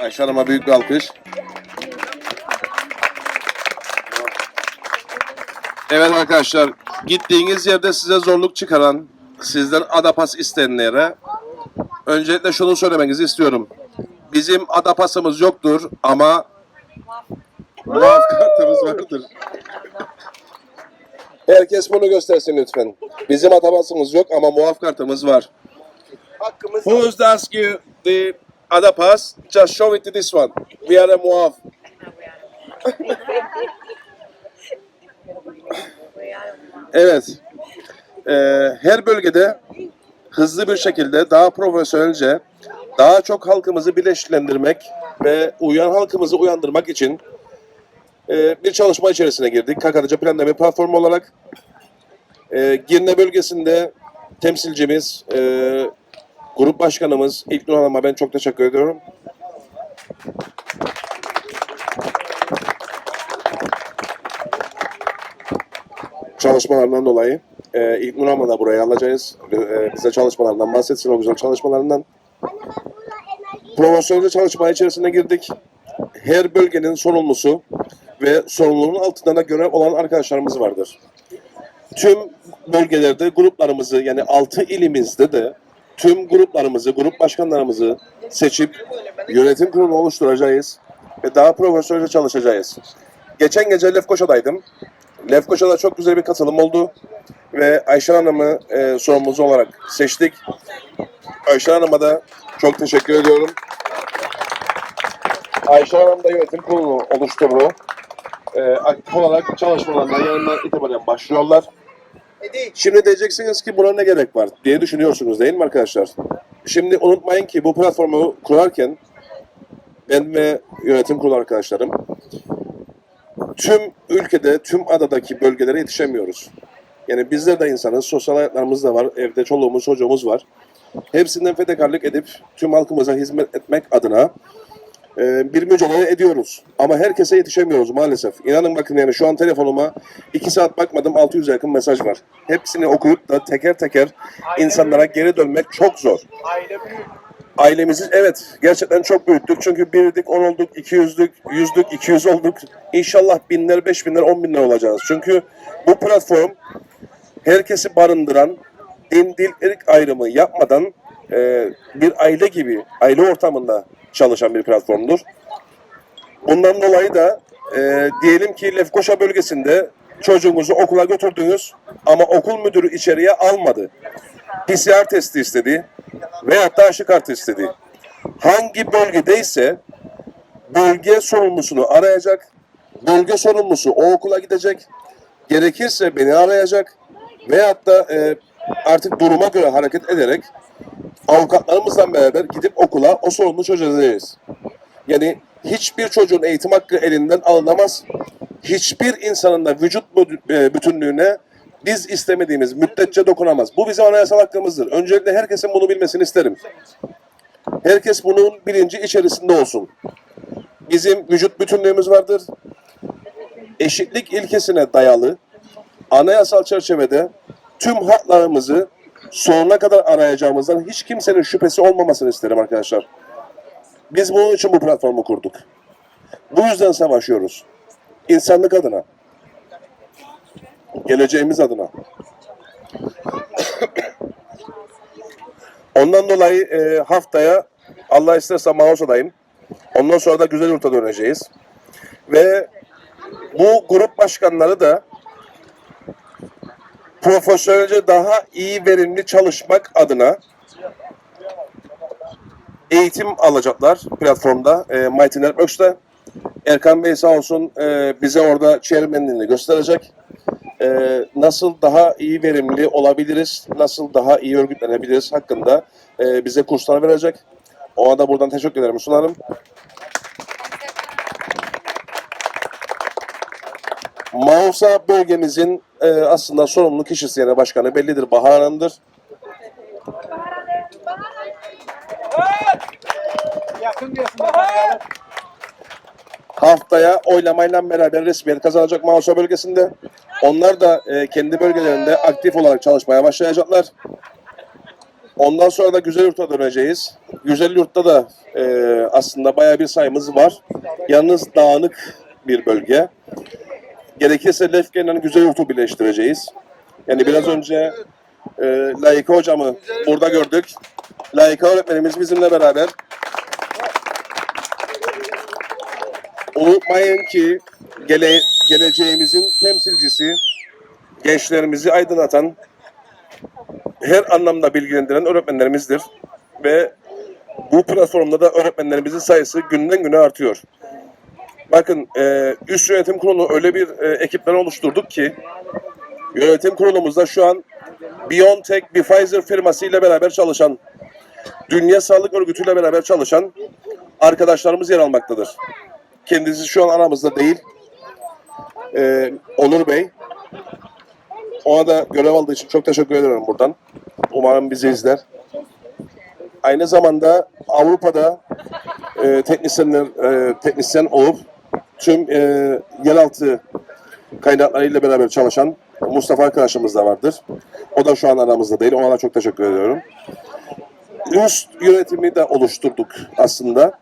Ayşe Hanım'a büyük bir alkış. Evet arkadaşlar, gittiğiniz yerde size zorluk çıkaran, sizden adapas isteyenlere öncelikle şunu söylemenizi istiyorum. Bizim adapasımız yoktur ama muaf kartımız vardır. Herkes bunu göstersin lütfen. Bizim adapasımız yok ama muaf kartımız var. Hakkımız Who is to ask you the other pass? Just show it to this one. We are a muaf. evet. Ee, her bölgede hızlı bir şekilde daha profesyonelce daha çok halkımızı bileşlendirmek ve uyan halkımızı uyandırmak için e, bir çalışma içerisine girdik. Kakaraca Planlama Platformu olarak. E, Girne bölgesinde temsilcimiz, e, Grup başkanımız İlknur Hanım'a ben çok teşekkür ediyorum. Çalışmalarından dolayı e, İlknur Hanım'ı da buraya alacağız. E, bize çalışmalarından bahsetsin, o güzel çalışmalarından. Profesyonelce çalışma içerisine girdik. Her bölgenin sorumlusu ve sorumluluğun altında da görev olan arkadaşlarımız vardır. Tüm bölgelerde gruplarımızı yani 6 ilimizde de tüm gruplarımızı, grup başkanlarımızı seçip yönetim kurulu oluşturacağız ve daha profesyonelce çalışacağız. Geçen gece Lefkoşa'daydım. Lefkoşa'da çok güzel bir katılım oldu ve Ayşe Hanım'ı e, sorumlusu olarak seçtik. Ayşe Hanım'a da çok teşekkür ediyorum. Ayşe Hanım da yönetim kurulu oluşturdu. E, aktif olarak çalışmalarına yarından itibaren başlıyorlar. Şimdi diyeceksiniz ki buna ne gerek var diye düşünüyorsunuz değil mi arkadaşlar? Şimdi unutmayın ki bu platformu kurarken ben ve yönetim kurulu arkadaşlarım tüm ülkede, tüm adadaki bölgelere yetişemiyoruz. Yani bizler de insanız, sosyal hayatlarımız da var, evde çoluğumuz, çocuğumuz var. Hepsinden fedakarlık edip tüm halkımıza hizmet etmek adına e, bir mücadele ediyoruz. Ama herkese yetişemiyoruz maalesef. İnanın bakın yani şu an telefonuma iki saat bakmadım 600 yakın mesaj var. Hepsini okuyup da teker teker insanlara geri dönmek çok zor. Aile. Ailemizi evet gerçekten çok büyüttük. Çünkü birdik, on olduk, iki yüzlük, yüzlük, iki yüz olduk. İnşallah binler, beş binler, on binler olacağız. Çünkü bu platform herkesi barındıran, din, dil, ırk ayrımı yapmadan e, bir aile gibi, aile ortamında çalışan bir platformdur. Bundan dolayı da e, diyelim ki Lefkoşa bölgesinde çocuğunuzu okula götürdünüz ama okul müdürü içeriye almadı. PCR testi istedi veyahut da aşı kartı istedi. Hangi bölgedeyse bölge sorumlusunu arayacak, bölge sorumlusu o okula gidecek, gerekirse beni arayacak veyahut da e, artık duruma göre hareket ederek avukatlarımızla beraber gidip okula o sorunu çözeceğiz. Yani hiçbir çocuğun eğitim hakkı elinden alınamaz. Hiçbir insanın da vücut e, bütünlüğüne biz istemediğimiz müddetçe dokunamaz. Bu bizim anayasal hakkımızdır. Öncelikle herkesin bunu bilmesini isterim. Herkes bunun bilinci içerisinde olsun. Bizim vücut bütünlüğümüz vardır. Eşitlik ilkesine dayalı anayasal çerçevede tüm haklarımızı sonuna kadar arayacağımızdan hiç kimsenin şüphesi olmamasını isterim arkadaşlar. Biz bunun için bu platformu kurduk. Bu yüzden savaşıyoruz. İnsanlık adına. Geleceğimiz adına. Ondan dolayı e, haftaya Allah isterse Mağusa'dayım. Ondan sonra da Güzel Yurt'a döneceğiz. Ve bu grup başkanları da profesyonelce daha iyi verimli çalışmak adına eğitim alacaklar platformda e, Mighty Networks'te. Erkan Bey sağ olsun e, bize orada chairmanliğini gösterecek. E, nasıl daha iyi verimli olabiliriz, nasıl daha iyi örgütlenebiliriz hakkında e, bize kurslar verecek. Ona da buradan teşekkür ederim sunarım. Mausa bölgemizin e, aslında sorumlu kişisi yani başkanı bellidir. Bahar Hanım'dır. Yakın diyorsun. baba. haftaya oylamayla beraber resmiyet kazanacak Mausa bölgesinde. Onlar da e, kendi bölgelerinde aktif olarak çalışmaya başlayacaklar. Ondan sonra da Güzel Yurt'a döneceğiz. Güzel Yurt'ta da e, aslında bayağı bir sayımız var. Yalnız dağınık bir bölge. Gerekirse Lefke'yle Güzel Yurt'u birleştireceğiz. Yani biraz önce e, Layıka hocamı burada gördük. Layıka öğretmenimiz bizimle beraber. Unutmayın ki gele, geleceğimizin temsilcisi, gençlerimizi aydınlatan, her anlamda bilgilendiren öğretmenlerimizdir. Ve bu platformda da öğretmenlerimizin sayısı günden güne artıyor. Bakın e, üst yönetim kurulu öyle bir e, ekipler oluşturduk ki yönetim kurulumuzda şu an BioNTech, bir Pfizer firması ile beraber çalışan, Dünya Sağlık Örgütü ile beraber çalışan arkadaşlarımız yer almaktadır. Kendisi şu an aramızda değil. E, Onur Bey. Ona da görev aldığı için çok teşekkür ederim buradan. Umarım bizi izler. Aynı zamanda Avrupa'da e, teknisyenler e, teknisyen olup tüm e, yeraltı kaynaklarıyla beraber çalışan Mustafa arkadaşımız da vardır. O da şu an aramızda değil. Ona da çok teşekkür ediyorum. Üst yönetimi de oluşturduk aslında.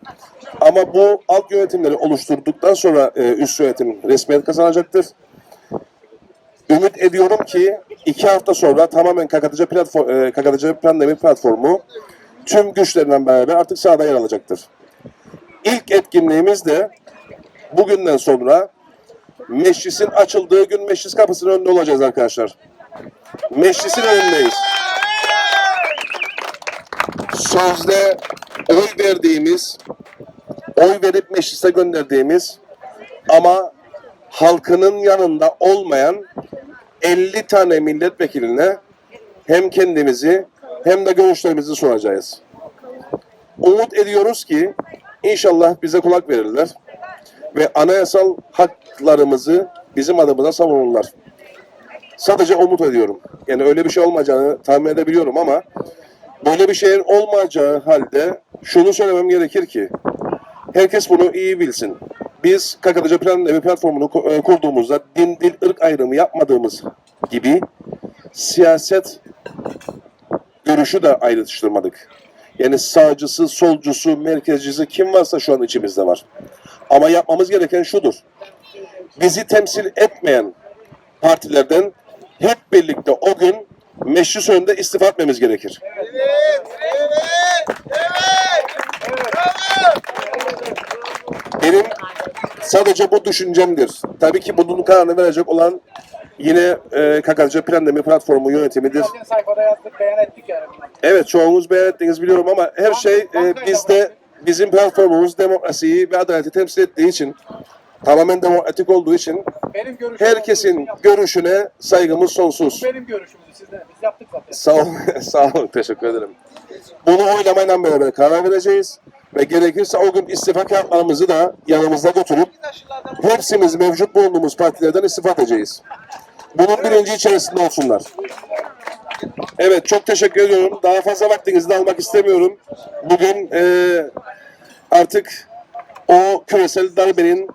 Ama bu alt yönetimleri oluşturduktan sonra e, üst yönetim resmiyet kazanacaktır. Ümit ediyorum ki iki hafta sonra tamamen Kakatıcı platform, e, Kakatıcı Pandemi platformu tüm güçlerinden beraber artık sahada yer alacaktır. İlk etkinliğimiz de bugünden sonra meclisin açıldığı gün meclis kapısının önünde olacağız arkadaşlar. Meclisin önündeyiz. Sözde oy verdiğimiz, oy verip meclise gönderdiğimiz ama halkının yanında olmayan 50 tane milletvekiline hem kendimizi hem de görüşlerimizi soracağız. Umut ediyoruz ki inşallah bize kulak verirler ve anayasal haklarımızı bizim adımıza savunurlar. Sadece umut ediyorum. Yani öyle bir şey olmayacağını tahmin edebiliyorum ama böyle bir şeyin olmayacağı halde şunu söylemem gerekir ki herkes bunu iyi bilsin. Biz Kakadacı Plan Evi platformunu e, kurduğumuzda din, dil, ırk ayrımı yapmadığımız gibi siyaset görüşü de ayrıştırmadık. Yani sağcısı, solcusu, merkezcisi kim varsa şu an içimizde var. Ama yapmamız gereken şudur. Bizi temsil etmeyen partilerden hep birlikte o gün meclis önünde istifa etmemiz gerekir. Benim sadece bu düşüncemdir. Tabii ki bunun kararını verecek olan yine e, Kakacı Planlama Platformu yönetimidir. Sayfada yazdık, beyan ettik yani. Evet çoğunuz beyan ettiniz biliyorum ama her şey e, bizde bizim platformumuz demokrasiyi ve adaleti temsil ettiği için tamamen demokratik olduğu için Benim herkesin görüşüne saygımız sonsuz. Benim görüşümdü sizden. Biz yaptık zaten. Sağ olun, sağ olun, teşekkür ederim. Bunu oylamayla beraber karar vereceğiz ve gerekirse o gün istifa kağıtlarımızı da yanımızda götürüp hepsimiz mevcut bulunduğumuz partilerden istifa edeceğiz. Bunun birinci içerisinde olsunlar. Evet, çok teşekkür ediyorum. Daha fazla vaktinizi de almak istemiyorum. Bugün eee, artık o küresel darbenin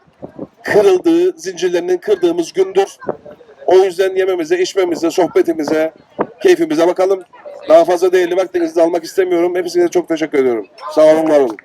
kırıldığı, zincirlerinin kırdığımız gündür. O yüzden yememize, içmemize, sohbetimize, keyfimize bakalım. Daha fazla değerli vaktinizi de almak istemiyorum. Hepsine çok teşekkür ediyorum. Sağ olun, var olun.